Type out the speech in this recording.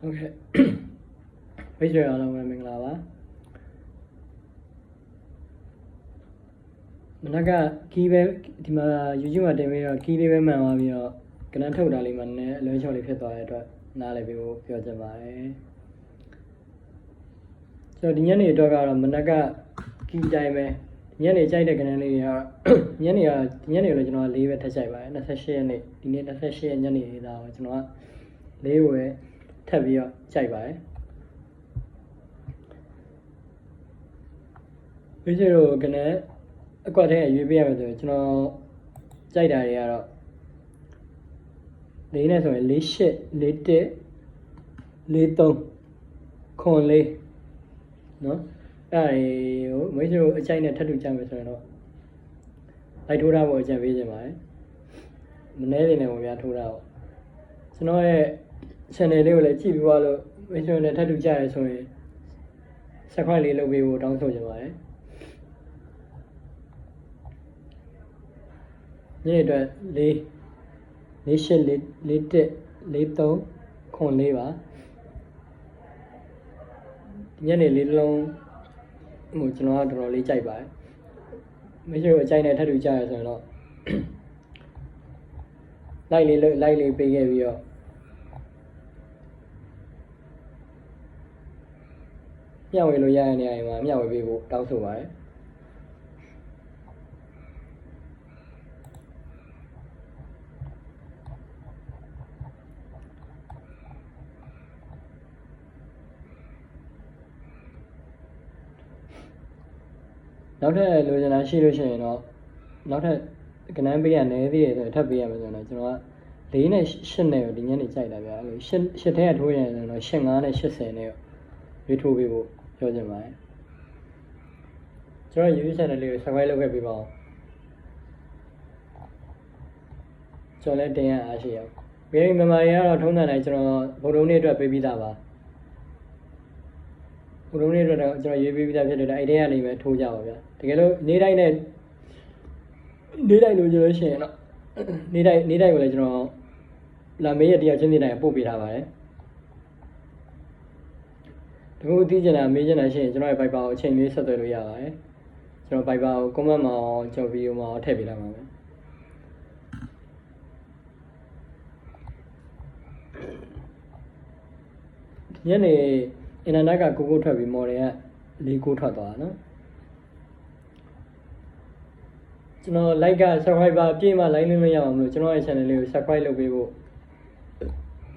ဟုတ်ကဲ့မိတ်ဆွေအားလုံးပဲမင်္ဂလာပါမနက်ကကီးပဲဒီမှာ YouTube မှာတင်ပြီးတော့ကီးလေးပဲမှန်သွားပြီးတော့ကနန်းထုတ်တာလေးမှနည်းအလွဲချော်လေးဖြစ်သွားတဲ့အတွက်နားလည်ပြီးဖို့ပြောချင်ပါတယ်ကျွန်တော်ဒီညနေအတွက်ကတော့မနက်ကကီးတိုင်းပဲညနေကြိုက်တဲ့ကနန်းလေးတွေကညနေကညနေလည်းကျွန်တော်ကလေးပဲထက်ကြိုက်ပါတယ်28ရက်နေ့ဒီနေ့28ရက်ညနေလေးသားကိုကျွန်တော်ကလေးကိုပဲ ထပ်ပြီးတော့ကြိုက်ပါတယ်ဒီကျတော့ကနေအကွက်ထဲရွေးပေးရမယ်ဆိုရင်ကျွန်တော်ကြိုက်တာတွေကတော့လေးနဲ့ဆိုရင်၄၈၄၁၄၃ခွန်လေးနော်အဲ့ဒါတွေကိုမိတ်ဆွေတို့အကြိုက်နဲ့ထပ်တူကြမယ်ဆိုရင်တော့လိုက်ထိုးတာဖို့အကြံပေးခြင်းပါတယ်မနှဲနေနဲ့ပေါ့ဗျာထိုးတာပေါ့ကျွန်တော်ရဲ့ channel လေးကိုလည်းကြည့်ပြီးသွားလို့မိတ်ဆွေတို့နဲ့ထပ်တူကြရဲဆိုရင် subscribe လေးလုပ်ပေးဖို့တောင်းဆိုချင်ပါတယ်ညနေအတွက်၄၄၈၄၄တက်၄၃ခွန်၄ပါညနေလေးလုံးဟိုကျွန်တော်ကတော်တော်လေးကြိုက်ပါတယ်မရှိဘူးအကြိုက်နဲ့ထပ်တူကြရဆိုရင်တော့လိုက်လေးလိုက်လေးပေးခဲ့ပြီးတော့ မျှဝေလို့ရတဲ့နေရာတွေမှာမျှဝေပေးဖို့တောင်းဆိုပါတယ်နောက်ထပ်လိုချင်တာရှိလို့ရှိရင်တော့နောက်ထပ်ကနန်းပေးရနည်းသေးတယ်ဆိုရင်ထပ်ပေးရမယ်ဆိုရင်တော့ကျွန်တော်က၄နဲ့၈နဲ့ကိုဒီညနေကြိုက်တာဗျာအဲ့လို၈၈ထဲကထိုးရင်ဆိုရင်တော့၈၅နဲ့80နဲ့ကို ရွေးထိုးပေးဖို့ပြောချင်ပါတယ်ကျွန်တော် YouTube channel လေးကို subscribe လုပ်ခဲ့ပေးပါဦးကျွန်တော်လည်းတင်ရအားရှိအောင်ပြီးရင်မြန်မာတွေကတော့ထုံးစံတိုင်းကျွန်တော်ဗုဒ္ဓနေ့အတွက်ပေးပြီးသားပါဗုဒ္ဓနေ့အတွက်တော့ကျွန်တော်ရေးပေးပြီးသားဖြစ်တဲ့အတွက်အဲ့ဒီကနေပဲထိုးကြပါဗျာတကယ်လို့နေ့တိုင်းနဲ့နေ့တိုင်းလို့ကြလို့ရှိရင်တော့နေ့တိုင်းနေ့တိုင်းကိုလည်းကျွန်တော်လာမေးရတရားချင်းစီတိုင်းပို့ပေးထားပါတယ် တခုသိချင်တာမေးချင်တာရှိရင်ကျွန်တော်ရဲ့ Viber ကိုအချိန်လေးဆက်သွယ်လို့ရပါတယ်ကျွန်တော် Viber ကို comment မှာရောကျွန်တော် video မှာရောထည့်ပေးလိုက်ပါမယ်ညနေအင်တာနက်ကကိုကိုထွက်ပြီး model ကလေးကိုထွက်သွားတာနော်ကျွန်တော် like က subscriber အပြည့်မှ like လုပ်လို့ရမှာမလို့ကျွန်တော်ရဲ့ channel လေးကို subscribe လုပ်ပေးဖို့